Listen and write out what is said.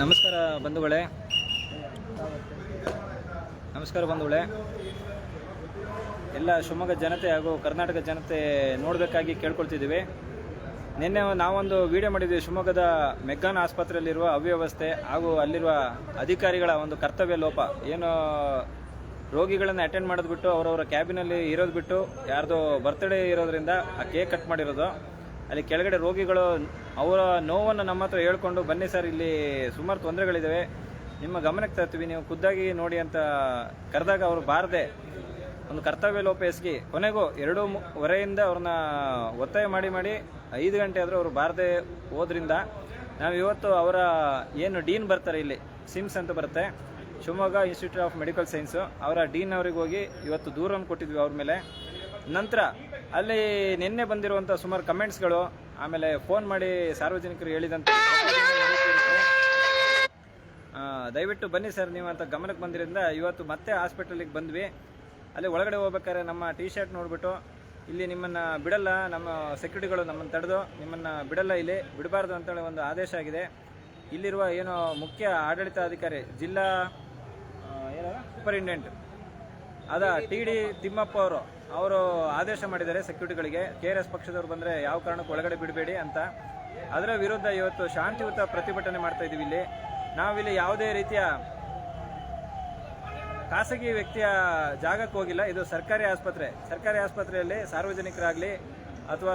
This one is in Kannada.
ನಮಸ್ಕಾರ ಬಂಧುಗಳೇ. ನಮಸ್ಕಾರ ಬಂಧುಗಳೇ. ಎಲ್ಲ ಶಿವಮೊಗ್ಗ ಜನತೆ ಹಾಗೂ ಕರ್ನಾಟಕ ಜನತೆ ನೋಡಬೇಕಾಗಿ ಕೇಳ್ಕೊಳ್ತಿದ್ದೀವಿ. ನಿನ್ನೆ ನಾವೊಂದು ವಿಡಿಯೋ ಮಾಡಿದ್ವಿ, ಶಿವಮೊಗ್ಗದ ಮೆಗ್ಗಾನ್ ಆಸ್ಪತ್ರೆಯಲ್ಲಿರುವ ಅವ್ಯವಸ್ಥೆ ಹಾಗೂ ಅಲ್ಲಿರುವ ಅಧಿಕಾರಿಗಳ ಒಂದು ಕರ್ತವ್ಯ ಲೋಪ. ಏನು ರೋಗಿಗಳನ್ನು ಅಟೆಂಡ್ ಮಾಡೋದು ಬಿಟ್ಟು ಅವರವರ ಕ್ಯಾಬಿನಲ್ಲಿ ಇರೋದು ಬಿಟ್ಟು ಯಾರ್ದೋ ಬರ್ತ್ಡೇ ಇರೋದ್ರಿಂದ ಆ ಕೇಕ್ ಕಟ್ ಮಾಡಿರೋದು. ಅಲ್ಲಿ ಕೆಳಗಡೆ ರೋಗಿಗಳು ಅವರ ನೋವನ್ನು ನಮ್ಮ ಹತ್ರ ಹೇಳ್ಕೊಂಡು, ಬನ್ನಿ ಸರ್, ಇಲ್ಲಿ ಸುಮಾರು ತೊಂದರೆಗಳಿದ್ದಾವೆ ನಿಮ್ಮ ಗಮನಕ್ಕೆ ತರ್ತೀವಿ. ನೀವು ಖುದ್ದಾಗಿ ನೋಡಿ ಅಂತ ಕರೆದಾಗ ಅವರು ಬಾರದೆ, ಒಂದು ಕರ್ತವ್ಯ ಲೋಪ ಎಸಗಿ, ಕೊನೆಗೂ ಎರಡು ವರೆಯಿಂದ ಅವ್ರನ್ನ ಒತ್ತಾಯ ಮಾಡಿ ಮಾಡಿ ಐದು ಗಂಟೆ ಆದರೂ ಅವರು ಬಾರದೆ ಹೋದ್ರಿಂದ ನಾವು ಇವತ್ತು ಅವರ ಏನು ಡೀನ್ ಬರ್ತಾರೆ ಇಲ್ಲಿ, ಸಿಮ್ಸ್ ಅಂತ ಬರುತ್ತೆ. Shivamogga institute of medical science, ಅವರ ಡೀನ್ ಅವ್ರಿಗೆ ಹೋಗಿ ಇವತ್ತು ದೂರನ್ನು ಕೊಟ್ಟಿದ್ವಿ ಅವ್ರ ಮೇಲೆ. ನಂತರ ಅಲ್ಲಿ ನಿನ್ನೆ ಬಂದಿರುವಂಥ ಸುಮಾರು ಕಮೆಂಟ್ಸ್ಗಳು, ಆಮೇಲೆ ಫೋನ್ ಮಾಡಿ ಸಾರ್ವಜನಿಕರು ಹೇಳಿದಂಥ ದಯವಿಟ್ಟು ಬನ್ನಿ ಸರ್, ನೀವು ಅಂತ ಗಮನಕ್ಕೆ ಬಂದಿರಿಂದ ಇವತ್ತು ಮತ್ತೆ ಹಾಸ್ಪಿಟಲಿಗೆ ಬಂದ್ವಿ. ಅಲ್ಲಿ ಒಳಗಡೆ ಹೋಗ್ಬೇಕಾದ್ರೆ ನಮ್ಮ ಟಿ ಶರ್ಟ್ ನೋಡಿಬಿಟ್ಟು, ಇಲ್ಲಿ ನಿಮ್ಮನ್ನು ಬಿಡಲ್ಲ, ನಮ್ಮ ಸೆಕ್ಯೂರಿಟಿಗಳು ನಮ್ಮನ್ನು ತಡೆದು ನಿಮ್ಮನ್ನು ಬಿಡಲ್ಲ ಇಲ್ಲಿ, ಬಿಡಬಾರ್ದು ಅಂತೇಳಿ ಒಂದು ಆದೇಶ ಆಗಿದೆ. ಇಲ್ಲಿರುವ ಏನು ಮುಖ್ಯ ಆಡಳಿತಾಧಿಕಾರಿ, ಜಿಲ್ಲಾ ಏನು ಸೂಪರಿಂಟೆಂಡೆಂಟ್ ಅದ ಟಿ ಡಿ ತಿಮ್ಮಪ್ಪ ಅವರು. ಅವರು ಆದೇಶ ಮಾಡಿದ್ದಾರೆ ಸೆಕ್ಯೂರಿಟಿಗಳಿಗೆ ಕೆ ಆರ್ ಎಸ್ ಪಕ್ಷದವ್ರು ಬಂದರೆ ಯಾವ ಕಾರಣಕ್ಕೂ ಒಳಗಡೆ ಬಿಡಬೇಡಿ ಅಂತ. ಅದರ ವಿರುದ್ಧ ಇವತ್ತು ಶಾಂತಿಯುತ ಪ್ರತಿಭಟನೆ ಮಾಡ್ತಾ ಇದ್ದೀವಿ ಇಲ್ಲಿ. ನಾವಿಲ್ಲಿ ಯಾವುದೇ ರೀತಿಯ ಖಾಸಗಿ ವ್ಯಕ್ತಿಯ ಜಾಗಕ್ಕೆ ಹೋಗಿಲ್ಲ. ಇದು ಸರ್ಕಾರಿ ಆಸ್ಪತ್ರೆ. ಸರ್ಕಾರಿ ಆಸ್ಪತ್ರೆಯಲ್ಲಿ ಸಾರ್ವಜನಿಕರಾಗಲಿ ಅಥವಾ